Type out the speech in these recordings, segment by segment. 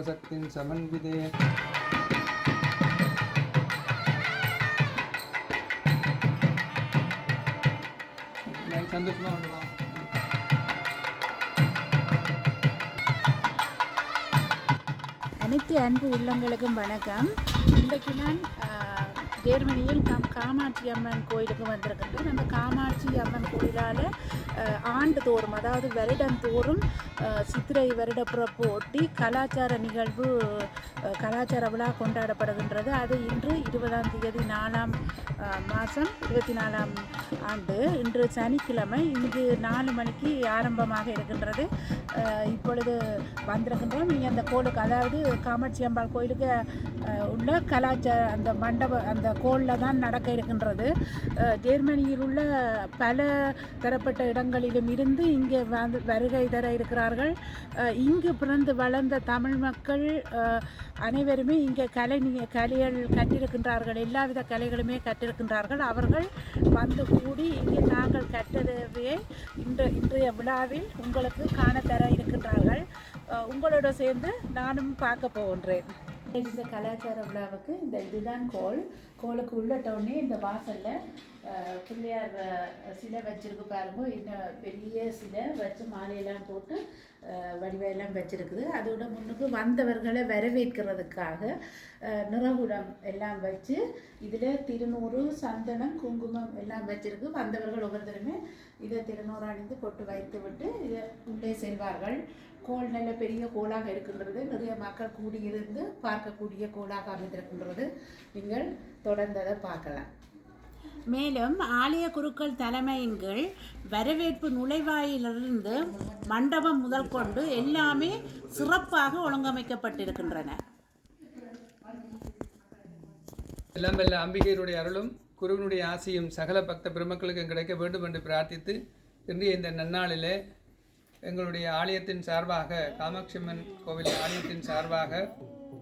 சர்வசக்தின் சமன்விதே. சந்தோஷமா வந்துடலாம் அனைத்து அன்பு உள்ளங்களுக்கும் வணக்கம். இன்றைக்கு நான் ஆஹ், ஜெர்மனியில் காம் காமாட்சி அம்மன் கோயிலுக்கு வந்திருக்கின்றேன் அந்த காமாட்சி அம்மன் கோயிலால் ஆண்டுதோறும் அதாவது வருடந்தோறும் தோறும் சித்திரை வருடப்புறப்பு ஒட்டி கலாச்சார நிகழ்வு கலாச்சார விழா கொண்டாடப்படுகின்றது. அது இன்று இருபதாம் தேதி நாலாம் மாதம் இருபத்தி நாலாம் ஆண்டு இன்று சனிக்கிழமை இங்கு நாலு மணிக்கு ஆரம்பமாக இருக்கின்றது. இப்பொழுது வந்திருக்கின்றோம். இங்கே அந்த கோளுக்கு அதாவது காமாட்சி அம்பாள் கோயிலுக்கு உள்ள கலாச்சார அந்த மண்டப அந்த கோளில் தான் நடக்க இருக்கின்றது. ஜெர்மனியில் உள்ள பல தரப்பட்ட இடங்களிலும் இருந்து இங்கே வந்து வருகை தர இருக்கிறார்கள். இங்கு பிறந்து வளர்ந்த தமிழ் மக்கள் அனைவருமே இங்கே கலை கலைகள் கற்றிருக்கின்றார்கள் எல்லாவித கலைகளுமே கற்றிருக்கின்றார்கள். அவர்கள் வந்து கூடி இங்கே நாங்கள் கற்றதையே இன்று இன்றைய விழாவில் உங்களுக்கு காண தர இருக்கின்றார்கள் உங்களோட சேர்ந்து நானும் பார்க்க போகின்றேன். இந்த கலாச்சார விழாவுக்கு இந்த இதுதான் கோல். கோலுக்கு உள்ள டவுனே இந்த வாசலில் பிள்ளையார் சிலை வச்சுருக்கு பாருங்க. இன்னும் பெரிய சிலை வச்சு மாலையெல்லாம் போட்டு வடிவையெல்லாம் வச்சுருக்குது. அதோட முன்னுக்கு வந்தவர்களை வரவேற்கிறதுக்காக நிறகுடம் எல்லாம் வச்சு இதில் திருநூறு சந்தனம் குங்குமம் எல்லாம் வச்சுருக்கு. வந்தவர்கள் ஒவ்வொருத்தருமே இதை திருநூறு அணிந்து கொட்டு வைத்து விட்டு இதை உள்ளே செல்வார்கள். கோல் நல்ல பெரிய கோலாக இருக்கின்றது. நிறைய மக்கள் கூடியிருந்து பார்க்கக்கூடிய கோலாக அமைந்திருக்கின்றது. நீங்கள் தொடர்ந்ததை பார்க்கலாம். மேலும் ஆலய குருக்கள் தலைமையின் கீழ் வரவேற்பு நுழைவாயிலிருந்து மண்டபம் முதல் கொண்டு எல்லாமே சிறப்பாக ஒழுங்கமைக்கப்பட்டிருக்கின்றன. எல்லாம் வல்ல அம்பிகையருடைய அருளும் குருவினுடைய ஆசியும் சகல பக்த பெருமக்களுக்கும் கிடைக்க வேண்டும் என்று பிரார்த்தித்து இன்றைய இந்த நன்னாளிலே எங்களுடைய ஆலயத்தின் சார்பாக காமாட்சி அம்மன் கோவில் ஆலயத்தின் சார்பாக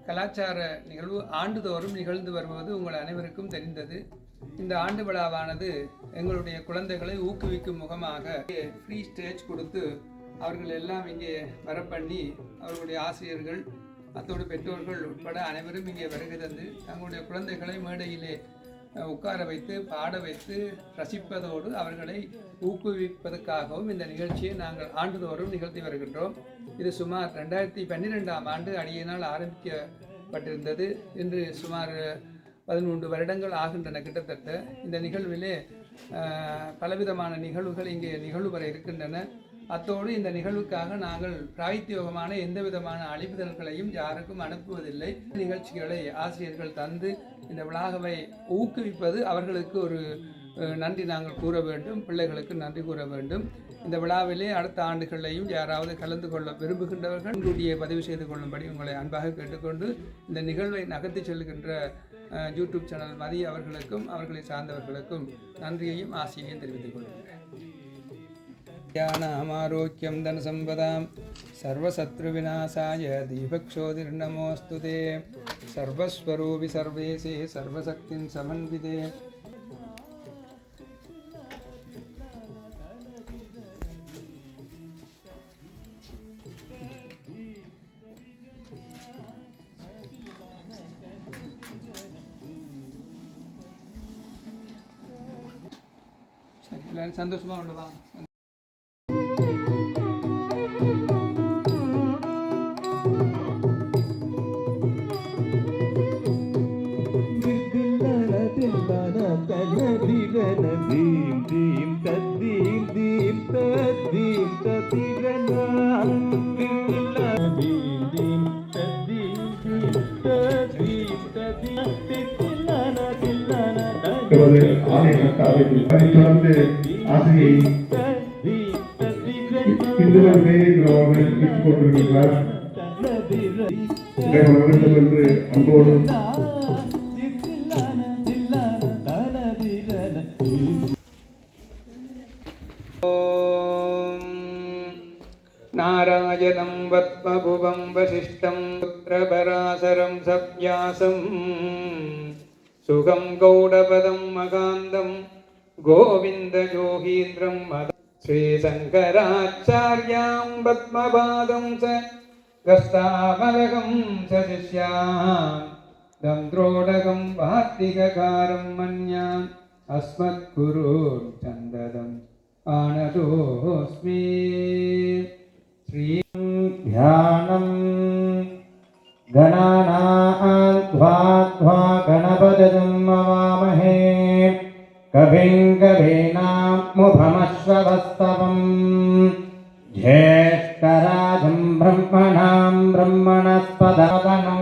கலாச்சார நிகழ்வு ஆண்டுதோறும் நிகழ்ந்து வருவது உங்கள் அனைவருக்கும் தெரிந்தது. இந்த ஆண்டு விழாவானது எங்களுடைய குழந்தைகளை ஊக்குவிக்கும் முகமாக ஃப்ரீ ஸ்டேஜ் கொடுத்து அவர்கள் எல்லாம் இங்கே வர பண்ணி அவர்களுடைய ஆசிரியர்கள் அத்தோடு பெற்றோர்கள் உட்பட அனைவரும் இங்கே வருகை தந்து தங்களுடைய குழந்தைகளை மேடையிலே உட்கார வைத்து பாட வைத்து ரசிப்பதோடு அவர்களை ஊக்குவிப்பதற்காகவும் இந்த நிகழ்ச்சியை நாங்கள் ஆண்டுதோறும் நிகழ்த்தி வருகின்றோம். இது சுமார் ரெண்டாயிரத்தி பன்னிரெண்டாம் ஆண்டு அடியினால் ஆரம்பிக்கப்பட்டிருந்தது. இன்று சுமார் பதிமூன்று வருடங்கள் ஆகின்றன கிட்டத்தட்ட. இந்த நிகழ்விலே பலவிதமான நிகழ்வுகள் இங்கே நிகழ்வு வரை இருக்கின்றன. அத்தோடு இந்த நிகழ்வுக்காக நாங்கள் பிராய்த்தியோகமான எந்த விதமான அழிப்புதல்களையும் யாருக்கும் அனுப்புவதில்லை. நிகழ்ச்சிகளை ஆசிரியர்கள் தந்து இந்த விழாவை ஊக்குவிப்பது அவர்களுக்கு ஒரு நன்றி நாங்கள் கூற வேண்டும் பிள்ளைகளுக்கு நன்றி கூற வேண்டும். இந்த விழாவிலே அடுத்த ஆண்டுகளையும் யாராவது கலந்து கொள்ள விரும்புகின்றவர்கள் முன்கூட்டியே பதிவு செய்து கொள்ளும்படி உங்களை அன்பாக கேட்டுக்கொண்டு இந்த நிகழ்வை நகர்த்தி செல்கின்ற யூடியூப் சேனல் மதி அவர்களுக்கும் அவர்களை சார்ந்தவர்களுக்கும் நன்றியையும் ஆசையையும் தெரிவித்துக் கொள்கிறேன். ஞானமாரோக்கியம் தனசம்பதாம் சர்வசத்ருவிநாசாய தீபக்ஷோதிர்நமோஸ்து தே சர்வஸ்வரூபி சர்வேசே சர்வசக்தின் சமன்விதே. சந்தோஷமாக எல்லாரும் சந்தோஷமா உள்ளதா தில்லன தில்லன தீம் தீம் தத்தீம் தீம் தத்தீம் தத்திரன தீம் தீம் தத்தீம் தீம் தத்தீம் தத்தீம் ஆசிரியை தத்தீம் தத்திரன இந்துவர் மேயர் அவர்கள் வீட்டுக் கொண்டிருக்கிறார் தனதிர இதை வணக்கம் என்று அன்போடு தில்லன தில்லன தனதிரன ॐ नारायणं वत्मभुवं वसिष्ठं पुत्रपराशरं सव्यासं सुखं गौडपदं मकान्दं गोविन्दयोगीन्द्रं मद श्रीशङ्कराचार्यां पद्मपादं च द्रष्टामलकं स शिष्यान् दन्द्रोडकं वार्तिककारं मन्याम् अस्मद्गुरुं चन्ददम् आनतोऽस्मि श्री ध्यानम् गणानान्ध्वा ध्वा गणपतिं मवामहे कविङ्गवीणामुभमश्रवस्तवम् ज्येष्ठराजम् ब्रह्मणाम् ब्रह्मणस्पदवनो।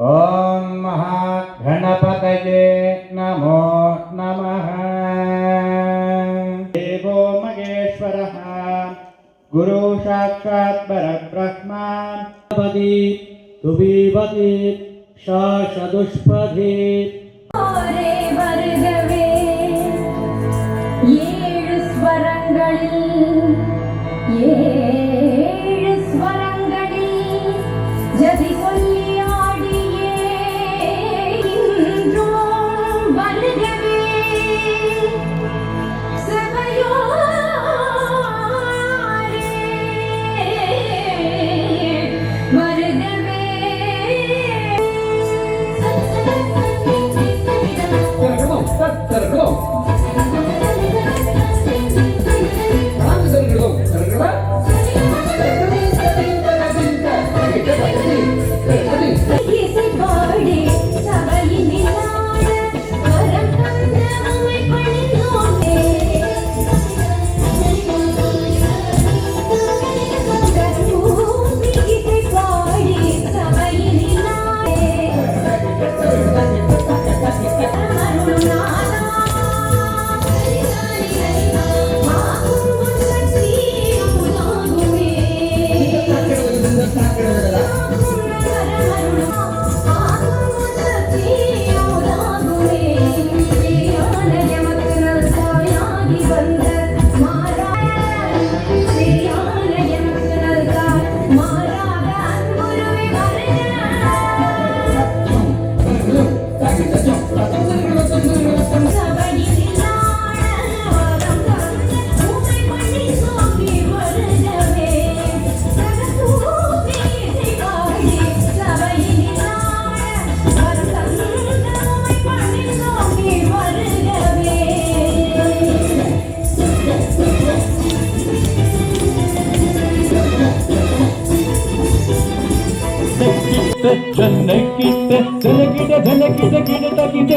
ॐ महागणपतये नमो नमः। देवो महेश्वरः, गुरु साक्षात् परब्रह्मा। तुबीवती शाशदुष्पथी you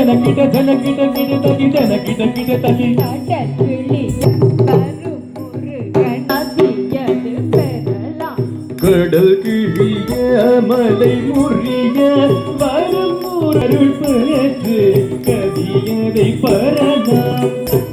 தனக்கிட தனக்கிட கிட தகி தனக்கிட கிட தகி கடல் கிழிய மலை முறிய வரும் அருள் பெற்று கதியதை பரலாம்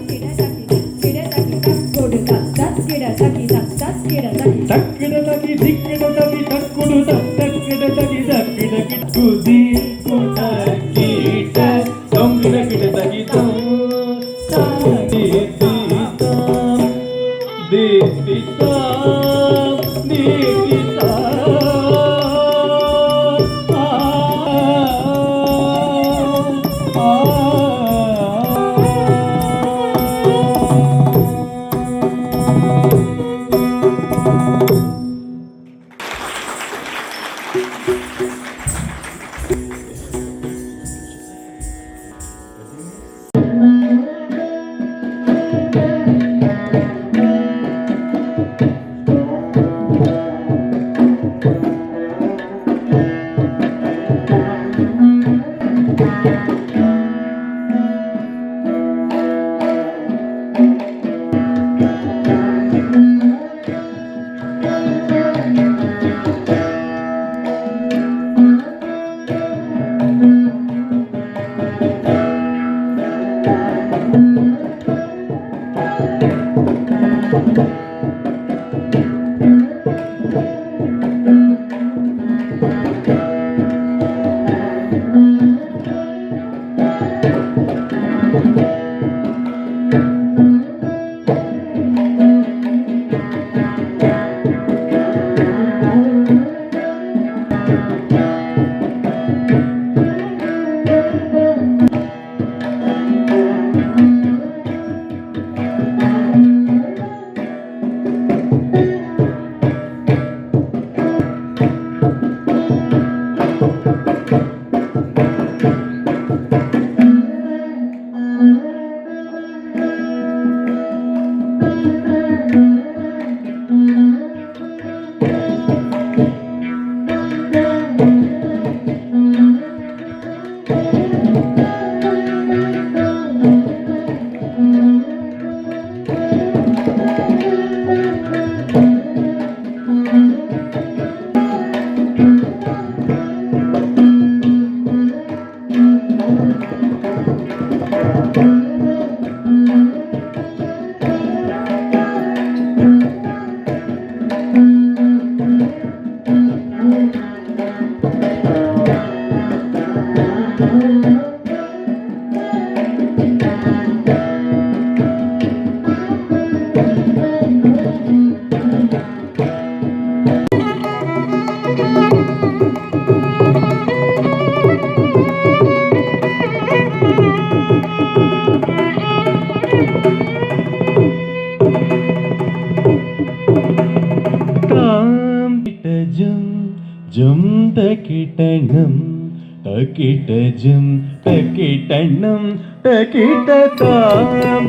ടക്കിട്ടജും ടക്കിട്ടണ്ണം ടക്കിട്ടതാം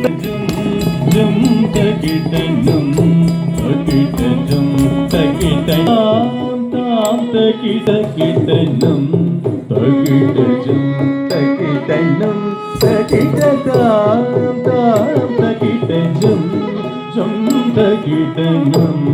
ജും ടക്കിട്ടണ്ണം ടക്കിട്ടജും ടക്കിട്ടണ്ണം താം ടക്കിട്ടക്കിട്ടണ്ണം ടക്കിട്ടജും ടക്കിട്ടണ്ണം ടക്കിട്ടതാം താം ടക്കിട്ടജും ജും ടക്കിട്ടണ്ണം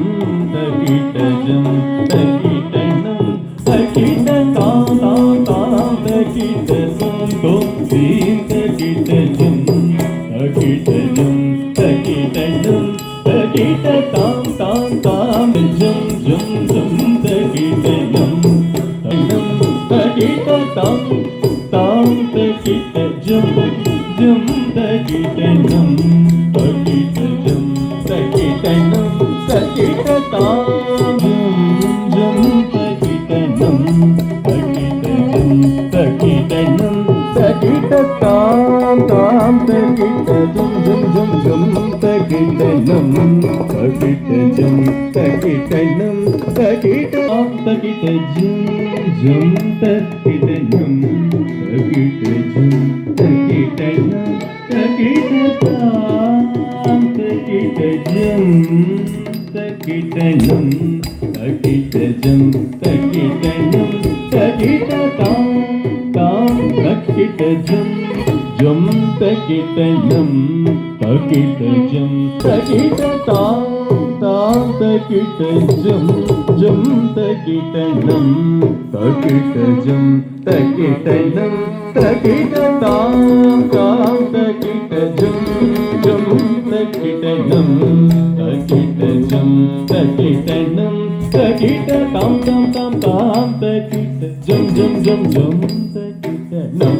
തകിട തകിട ജും തകിട ജും തകിട ജും തകിട തകിട താം തകിട ജും തകിട ജും തകിട ജും തകിട ജും തകിട താം താം തകിട ജും ജും തകിട ജും തകിട ജും തകിട താം തകിട്ടജം ജം തകിട്ടണം തകിട്ടജം തകിടതാം കാം തകിട്ടജം ജം തകിട്ടണം തകിട്ടജം തകിട്ടണം തകിട താം താം താം ജം ജം ജം ജം തകിട്ടണം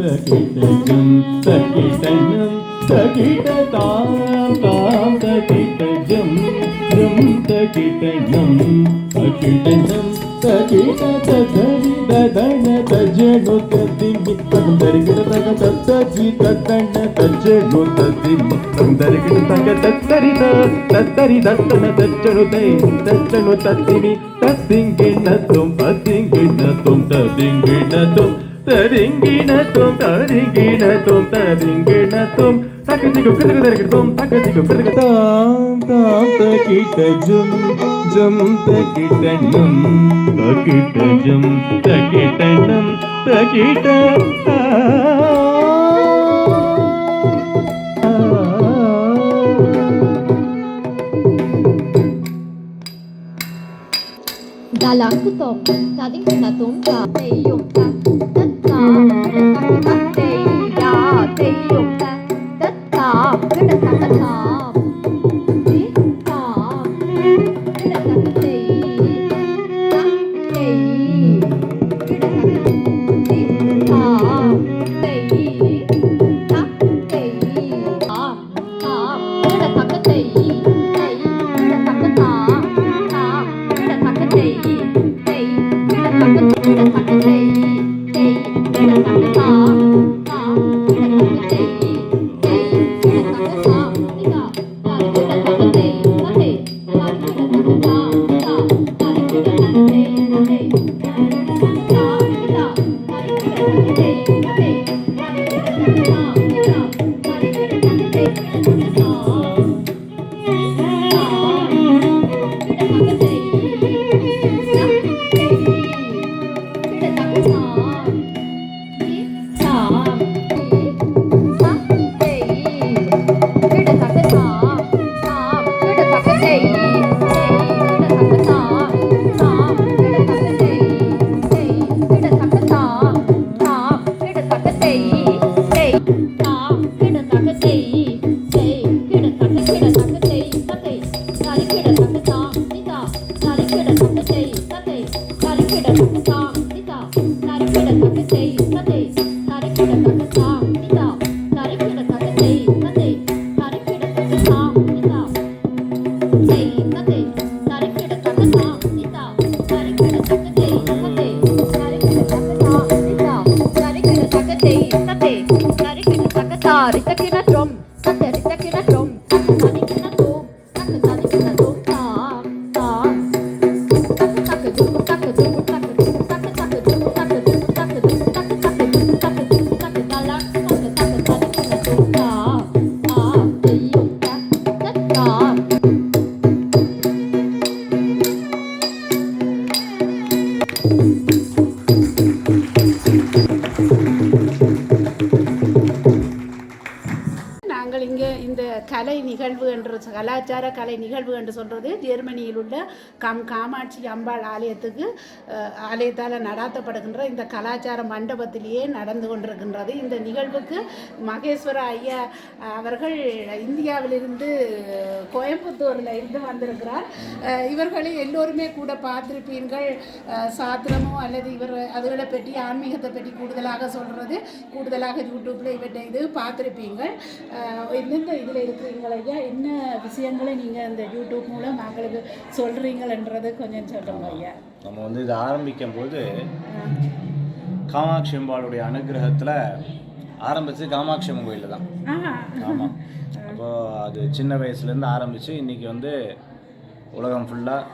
തകിട്ടജം തകിട്ടണം തകിട తకిటం తకిటం తకిట తరి దదన తజను తదిమిత్తం దరిగిన ప్రగత తజి దదన తజను తదిమిత్తం దరిగిన ప్రగత తరి తరి దత్తన తజను தும் ததிங்கின தும் தரிங்கின தும் தரிங்கின தும் தரிங்கின தும் தக்கதிக்கு கிடக்கு தரிக்கிற தும் தக்கதிக்கு கிடக்கு தாம் தாம் தக்கிட்ட ஜும் ஜும் தக்கிட்ட நும் தக்கிட்ட ஜும் தக்கிட்ட Singing like drum. நிகழ்வு என்று சொல்கிறது ஜெர்மனியில் உள்ள கம் காமாட்சி அம்பாள் ஆலயத்துக்கு ஆலயத்தால் நடாத்தப்படுகின்ற இந்த கலாச்சார மண்டபத்திலேயே நடந்து கொண்டிருக்கின்றது. இந்த நிகழ்வுக்கு மகேஸ்வர ஐயா அவர்கள் இந்தியாவிலிருந்து கோயம்புத்தூரில் இருந்து வந்திருக்கிறார். இவர்களை எல்லோருமே கூட பார்த்துருப்பீர்கள். சாத்திரமோ அல்லது இவர் அதுகளை பற்றி ஆன்மீகத்தை பற்றி கூடுதலாக சொல்கிறது கூடுதலாக யூடியூப்பில் இவற்றை இது பார்த்துருப்பீங்கள் எந்தெந்த இதில் இருக்கிறீங்களா ஐயா? என்ன விஷயங்களை நீங்கள் இந்த யூடியூப் மூலம் மக்களுக்கு சொல்கிறீங்களன்றது கொஞ்சம் சொல்லுங்க ஐயா. நம்ம வந்து இதை ஆரம்பிக்கும் போது காமாட்சி அம்பாளுடைய அனுகிரகத்தில் ஆரம்பித்து காமாட்சி அம்மன் கோயிலில் தான். ஆமாம் அப்போ அது சின்ன வயசுலேருந்து ஆரம்பித்து இன்றைக்கி வந்து உலகம் ஃபுல்லாக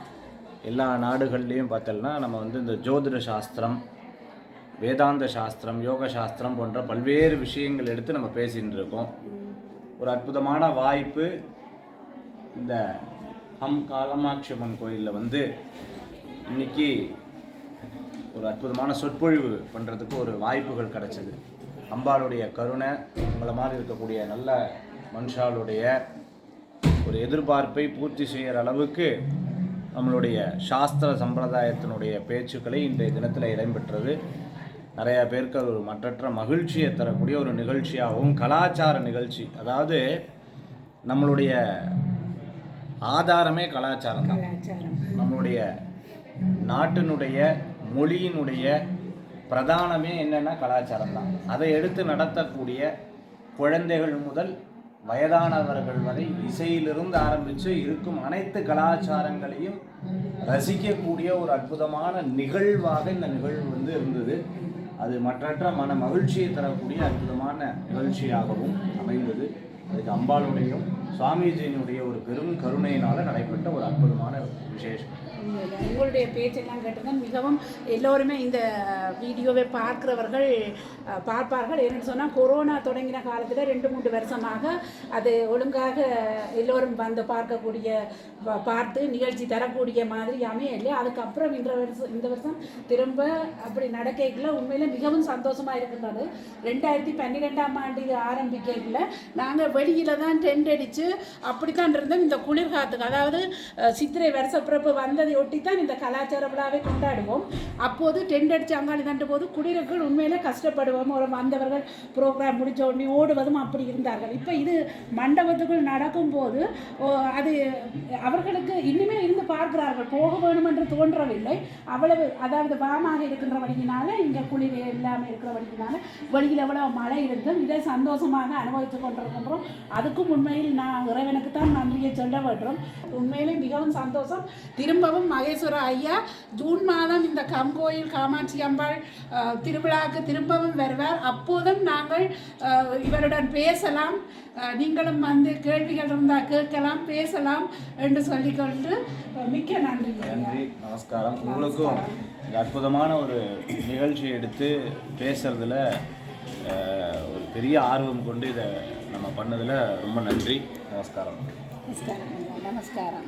எல்லா நாடுகள்லேயும் பார்த்தோம்னா நம்ம வந்து இந்த ஜோதிட சாஸ்திரம் வேதாந்த சாஸ்திரம் யோக சாஸ்திரம் போன்ற பல்வேறு விஷயங்கள் எடுத்து நம்ம பேசின்னு இருக்கோம். ஒரு அற்புதமான வாய்ப்பு இந்த ஹம் காலமாட்சி அம்மன் கோயிலில் வந்து இன்னைக்கு ஒரு அற்புதமான சொற்பொழிவு பண்ணுறதுக்கு ஒரு வாய்ப்புகள் கிடச்சிது. அம்பாளுடைய கருணை உங்களை மாதிரி இருக்கக்கூடிய நல்ல மனுஷாளுடைய ஒரு எதிர்பார்ப்பை பூர்த்தி செய்கிற அளவுக்கு நம்மளுடைய சாஸ்திர சம்பிரதாயத்தினுடைய பேச்சுக்களை இன்றைய தினத்தில் இடம்பெற்றது நிறையா பேருக்கு அது ஒரு மற்றற்ற மகிழ்ச்சியை தரக்கூடிய ஒரு நிகழ்ச்சியாகவும் கலாச்சார நிகழ்ச்சி. அதாவது நம்மளுடைய ஆதாரமே கலாச்சாரம் தான். நம்மளுடைய நாட்டினுடைய மொழியினுடைய பிரதானமே என்னென்னா கலாச்சாரம் தான். அதை எடுத்து நடத்தக்கூடிய குழந்தைகள் முதல் வயதானவர்கள் வரை இசையிலிருந்து ஆரம்பித்து இருக்கும் அனைத்து கலாச்சாரங்களையும் ரசிக்கக்கூடிய ஒரு அற்புதமான நிகழ்வாக இந்த நிகழ்வு வந்து இருந்தது. அது மற்றற்ற மன மகிழ்ச்சியை தரக்கூடிய அற்புதமான நிகழ்ச்சியாகவும் அமைந்தது. அதுக்கு அம்பாளுடையும் சுவாமிஜியினுடைய ஒரு பெரும் கருணையினால் நடைபெற்ற ஒரு அற்புதமான விசேஷம். உங்களுடைய பேச்செல்லாம் கேட்டதும் மிகவும் எல்லோருமே இந்த வீடியோவை பார்க்கிறவர்கள் பார்ப்பார்கள். என்னென்னு சொன்னால் கொரோனா தொடங்கின காலத்தில் ரெண்டு மூன்று வருஷமாக அது ஒழுங்காக எல்லோரும் வந்து பார்க்கக்கூடிய பார்த்து நிகழ்ச்சி தரக்கூடிய மாதிரி இல்லையா அதுக்கப்புறம் இந்த வருஷம் இந்த வருஷம் திரும்ப அப்படி நடக்கல உண்மையில மிகவும் சந்தோஷமா இருக்கின்றது. ரெண்டாயிரத்தி பன்னிரெண்டாம் ஆண்டு இது ஆரம்பிக்கல நாங்கள் வெளியில தான் டென்ட் அடிச்சு அப்படித்தான் இருந்தோம். இந்த குளிர்காத்துக்கு அதாவது சித்திரை வருஷப்பிறப்பு வந்தது ஒட்டி தான் இந்த கலாச்சார விழாவை கொண்டாடுவோம். அப்போது டென்ட் அடித்து அங்காளி தண்டு போது குடியிருக்கள் உண்மையிலே கஷ்டப்படுவோம். ஒரு வந்தவர்கள் ப்ரோக்ராம் முடிஞ்ச உடனே ஓடுவதும் அப்படி இருந்தார்கள். இப்போ இது மண்டபத்துக்குள் நடக்கும்போது போது அது அவர்களுக்கு இன்னுமே இருந்து பார்க்கிறார்கள். போக வேணும் என்று தோன்றவில்லை. அவ்வளவு அதாவது வாமாக இருக்கின்ற வழியினால இங்கே குளிர் இல்லாமல் இருக்கிற வழியினால வெளியில் எவ்வளவு மழை இருந்தும் இதை சந்தோஷமாக அனுபவித்துக் கொண்டிருக்கின்றோம். அதுக்கும் உண்மையில் நான் இறைவனுக்கு தான் நன்றியை சொல்ல வேண்டும். உண்மையிலே மிகவும் சந்தோஷம். திரும்பவும் மகேஸ்வர ஐயா ஜூன் மாதம் இந்த கம்கோயில் காமாட்சி அம்பாள் திருவிழாவுக்கு திரும்பவும் வருவார். அப்போதும் நாங்கள் இவருடன் பேசலாம். நீங்களும் வந்து கேள்விகள் இருந்தால் கேட்கலாம் பேசலாம் என்று சொல்லிக்கொண்டு மிக்க நன்றி. நன்றி. நமஸ்காரம். உங்களுக்கும் அற்புதமான ஒரு நிகழ்ச்சி எடுத்து பேசுறதுல ஒரு பெரிய ஆர்வம் கொண்டு இதை நம்ம பண்ணதில் ரொம்ப நன்றி. நமஸ்காரம். நமஸ்காரம் நமஸ்காரம்.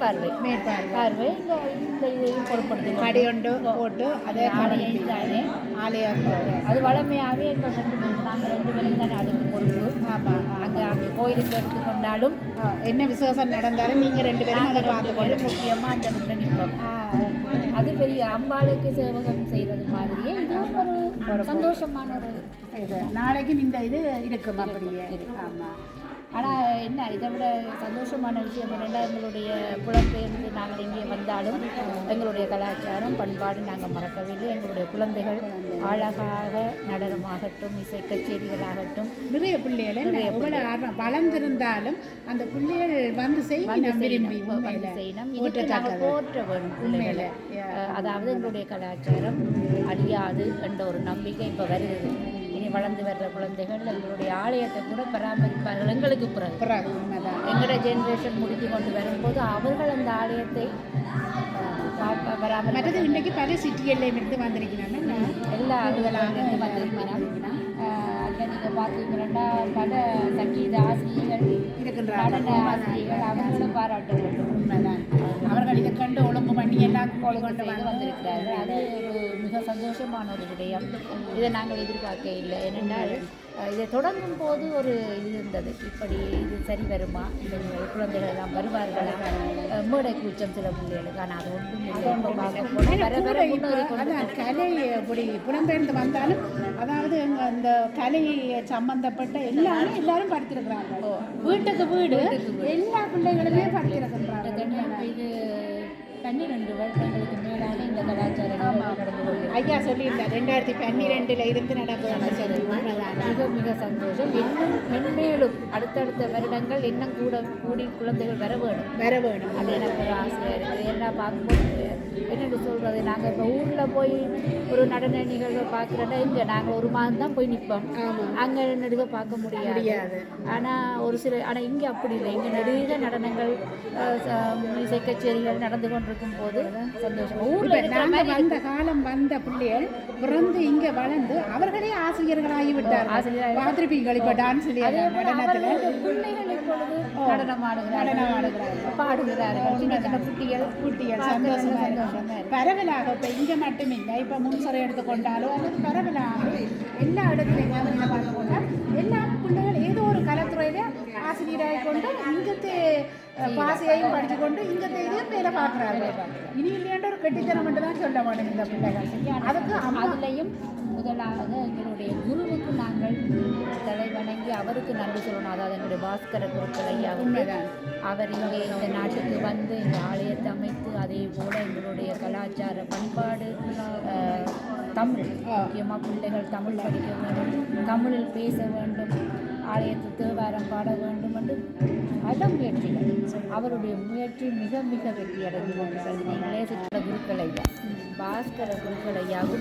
மேற்பார்வை. மேற்பார்வை. பார்வை இந்த இதையும் பொருட்படுத்தி கடி ஒன்று போட்டு அதே ஆலயம் தானே ஆலயம் அது வளமையாகவே எங்கள் ரெண்டு நாங்கள் ரெண்டு பேரும் தானே அதுக்கு பொறுப்பு அங்கே அங்கே கோயிலுக்கு எடுத்துக்கொண்டாலும் என்ன விசேஷம் நடந்தாலும் நீங்கள் ரெண்டு பேரும் அதை நாங்கள் பார்த்து ரெண்டு பேரும் முக்கியமாக அந்த முன்ன நிற்போம். அது பெரிய அம்பாளுக்கு சேவகம் செய்கிறது மாதிரியே இதுவும் ஒரு சந்தோஷமான ஒரு இது. நாளைக்கும் இந்த இது இருக்கும் அப்படியே. ஆமாம் ஆனால் என்ன இதை விட சந்தோஷமான விஷயம் என்னென்னா எங்களுடைய புலம்பெயர்ந்து நாங்கள் இங்கே வந்தாலும் எங்களுடைய கலாச்சாரம் பண்பாடு நாங்கள் மறக்கவில்லை. எங்களுடைய குழந்தைகள் அழகாக நடனமாகட்டும் இசை கச்சேரிகளாகட்டும் நிறைய பிள்ளைகள் எவ்வளோ ஆர்வம் வளர்ந்திருந்தாலும் அந்த பிள்ளைகள் வந்து செய்யணும். செய்யணும். நாங்கள். போற்ற வேணும் பிள்ளைகளை. அதாவது எங்களுடைய கலாச்சாரம் அழியாது என்ற ஒரு நம்பிக்கை இப்போ வருகிறது. வளர்ந்து வர்ற குழந்தைகள் எங்களுடைய ஆலயத்தை கூட பராமரிப்பார்கள். எங்களுக்கு பிறகு. பிறகு. உண்மைதான் எங்களோட ஜெனரேஷன் முடித்து கொண்டு வரும்போது அவர்கள் அந்த ஆலயத்தை பராமரி மற்றது இன்றைக்கு பல சிட்டிகள்லையும் இருந்து வந்திருக்கிறாங்க. எல்லா அலுவலகங்களும் வந்திருக்கிறோம் அங்கே நீங்கள் பார்த்தீங்கன்னா பல சங்கீத ஆசிரியர்கள் இருக்கின்றார்கள். ஆசிரியர்கள் அவங்களும் பாராட்ட வேண்டும் உண்மைதான். அவர்கள் இதை கண்டு ஒழுங்கு பண்ணி எல்லாம் கொண்டு கொண்டு வந்து வந்திருக்கிறார்கள். அது ஒரு மிக சந்தோஷமான ஒரு விடயம். இதை நாங்கள் எதிர்பார்க்க இல்லை ஏனென்றால் இதை தொடங்கும் போது ஒரு இது இருந்தது. இப்படி இது சரி வருமா? இந்த குழந்தைகள் எல்லாம் வருவார்களா? மேடை கூச்சம் சில பிள்ளைகளுக்கு. ஆனால் அது ஒன்றும் கலை இப்படி புலம்பெயர்ந்து வந்தாலும் அதாவது அந்த கலை சம்பந்தப்பட்ட எல்லாமே எல்லாரும் படித்திருக்கிறாங்க வீட்டுக்கு வீடு எல்லா பிள்ளைகளுமே படித்திருக்கின்றாங்க கிட்டத்தட்ட இது பன்னிரெண்டு வருடங்களுக்கு மேலான இந்த கலாச்சார நிகழ்வு நடந்து கொண்டிருக்கிறது. ஐயா சொல்லியிருந்தார் ரெண்டாயிரத்தி பன்னிரெண்டுல இருந்து நடக்குதுன்னு சொல்லி. மிக மிக சந்தோஷம். இன்னும் மென்மேலும் அடுத்தடுத்த வருடங்கள் இன்னும் கூட கூடி குழந்தைகள் வர வேணும். வர வேணும். அது எனக்கு ஒரு ஆசையாக இருக்குது எல்லாம் பார்க்கும்போது என்னென்னு சொல்கிறது நாங்கள் இப்போ ஊரில் போய் ஒரு நடன நிகழ்வை பார்க்குறோன்னா இங்கே நாங்கள் ஒரு மாதம் தான் போய் நிற்போம் அங்கே நெடுக பார்க்க முடியாது. ஆனால் ஒரு சில ஆனால் இங்கே அப்படி இல்லை. இங்கே நெடுக நடனங்கள் இசை கச்சேரிகள் நடந்து கொண்டிருக்கும் போது சந்தோஷம். ஊரில் வந்த காலம் வந்த பிள்ளைகள் பிறந்து இங்க வளர்ந்து அவர்களே ஆசிரியர்களாகி விட்டார் ஆசிரியராகி- பார்த்திருப்பீங்கள் இப்ப டான்ஸ் நடனத்துல. பிள்ளைகள் இப்பொழுது நடனம் ஆடுகிறார்கள். பாடுகிறார்கள். சின்ன சின்ன குட்டிகள் குட்டிகள் சந்தோஷமா. பரவலாக இப்ப இங்க மட்டும் இல்லை இப்ப முன்சரை எடுத்துக்கொண்டாலோ அல்லது பரவலாக எல்லா இடத்துலையும் பார்த்து கொண்டா எல்லா பிள்ளைகள் ஏதோ ஒரு கலைத்துறையில ஆசிரியராகி கொண்டு இங்கத்து பாசையையும் படித்து கொண்டு இங்கத்தை இதையும் வேலை பார்க்குறாங்க இனி இல்லையாண்ட ஒரு கெட்டித்தனம் மட்டும் தான் சொல்ல மாட்டேன் இந்த பிள்ளைகள். அதுக்கு அதுலேயும் முதலாவது எங்களுடைய குருவுக்கு நாங்கள் தலை வணங்கி அவருக்கு நன்றி சொல்லணும். அதாவது எங்களுடைய பாஸ்கர குருக்கள் ஐயா உண்மைதான். அவர் இங்கே இந்த நாட்டுக்கு வந்து இந்த ஆலயத்தை அமைத்து அதே போல எங்களுடைய கலாச்சார பண்பாடு தமிழ் முக்கியமாக பிள்ளைகள் தமிழ் படிக்க வேண்டும் தமிழில் பேச வேண்டும் ஆலயத்து தேவாரம் பாட வேண்டும் என்று பல முயற்சிகள் அவருடைய முயற்சி மிக மிக வெற்றி அடைந்து கொண்டிருக்கிறது நீங்களே குருக்கள் ஐயா பாஸ்கர குருக்கள்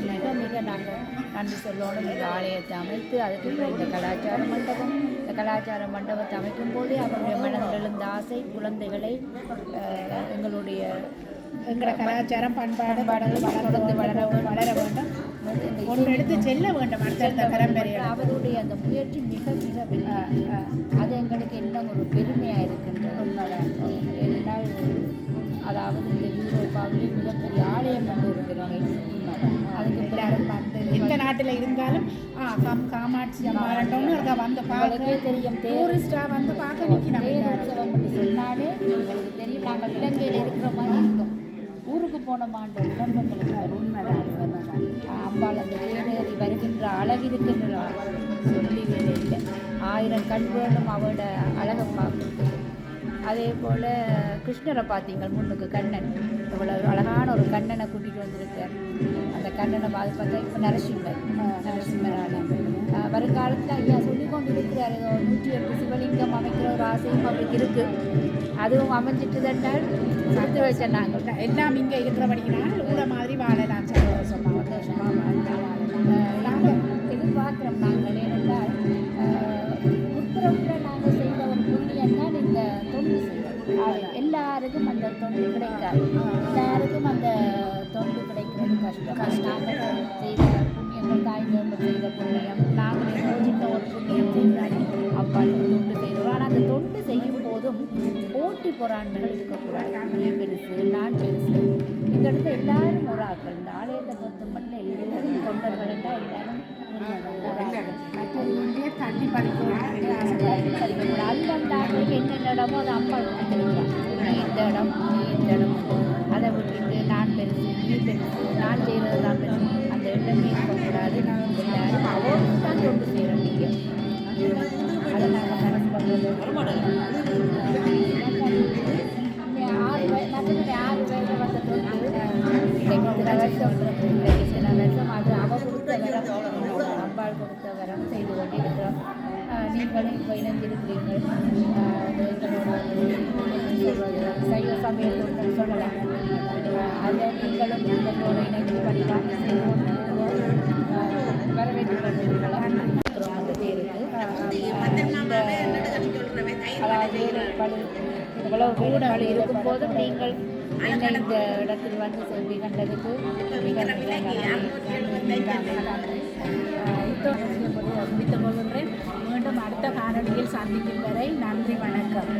மிக மிக நாங்கள் நன்றி சொல்லணும் இந்த ஆலயத்தை அமைத்து அதுக்கு பிறகு இந்த கலாச்சார மண்டபம் இந்த கலாச்சார மண்டபத்தை அமைக்கும் போதே அவருடைய மனதில் எழுந்த ஆசை குழந்தைகளை எங்களுடைய எங்களோட கலாச்சாரம் பண்பாடு பாடல்கள் தொடர்ந்து வளர. வளர வேண்டும். ஒன்று எடுத்து செல்ல வேண்டும். அடுத்தடுத்த பரம்பரையில். அவருடைய அந்த முயற்சி மிக மிக அது எங்களுக்கு எல்லாம் ஒரு பெருமையாக இருக்கின்றது. என்னால் அதாவது இந்த யூரோப்பாவிலே மிகப்பெரிய ஆலயம் கொண்டு நாட்டில் இருந்தாலும் காம் காமாட்சி அம்மாரண்டோன்னு இருக்கா வந்து பார்க்க தெரியும் தேர் டூரிஸ்டாக வந்து பார்க்க தேரோற்சவம் என்று சொன்னாலே உங்களுக்கு தெரியும். நாங்கள் இலங்கையில் இருக்கிற மாதிரி இருக்கும் ஊருக்கு போன மாண்ட உடம்புங்களுக்கு உண்மைதான் அம்பாள் அந்த தேரேறி வருகின்ற அழகிருக்கின்ற சொல்லி வேலை இல்லை. ஆயிரம் கண் வேணும் அவளோட அழகை பார்க்கறதுக்கு அதே போல் கிருஷ்ணரை பார்த்தீங்க முன்னுக்கு கண்ணன். இவ்வளவு ஒரு அழகான ஒரு கண்ணனை கூட்டிகிட்டு வந்திருக்கார். அந்த கண்ணனை பார்த்து பார்த்தா இப்போ நரசிம்மர். நரசிம்மரான. வருங்காலத்தில் ஐயா சொல்லி கொண்டு இருக்கிறார் ஏதோ நூற்றி எட்டு சிவலிங்கம் அமைக்கிற ஒரு ஆசையும் அவருக்கு இருக்குது அதுவும் அமைஞ்சிட்டு தண்டால் கொடுத்து வச்ச நாங்கள் எல்லாம் இங்கே இருக்கிறபடினால் ஊரை நாங்கள் செய்த புண்ணியங்கள் தாய் தோம்பு செய்த புண்ணியம் நாங்கள் ஏதோ ஒரு புண்ணியம் தொண்டு ஆனால் அந்த தொண்டு செய்யும் போதும் போட்டி பொறாண்மைகள் இருக்கக்கூடாது நீ பெருசு நான் பெருசு இந்த இடத்துல எல்லாரும் ஒரு ஆக்கள் இந்த ஆலயத்தை பொறுத்த மட்டும் எல்லாரும் தொண்டர்கள் என்றால் எல்லாரும் தண்ணி என்னென்ன இடமோ அதை அம்மா கொடுத்துருக்கலாம் இந்த இடம் இந்த இடம் அதை விட்டுட்டு நான் பெருசு நான் செய்கிறது தான் பெருசு அந்த எண்ணமே இருக்கக்கூடாது நான் எல்லாரும் அவருக்கு தான் தொண்டு செய்கிறோம் நீங்கள் அதை நாங்கள் மனசு பண்ணுறது ஆறு வயது மற்றபடி ஆறு வயது வந்த தொண்டு சில வருஷம் சில வருஷம் அது அவ கொடுத்த வரம் ஆஹ் நீங்களும் இணைந்திருக்கிறீர்கள் சைவ சமயல் சொல்லலாம் அதை நீங்களும் எங்களோட இணைந்து படிப்பாங்க செய்து கொண்டு அந்த அதாவது வீடுகள் இருக்கும் போதும் நீங்கள் இந்த இடத்தில் வந்து செல்வி கண்டதுக்கு மிக மிக நன்றி. மீண்டும் அடுத்த காணொலியில் சந்திக்கும் வரை நன்றி வணக்கம்.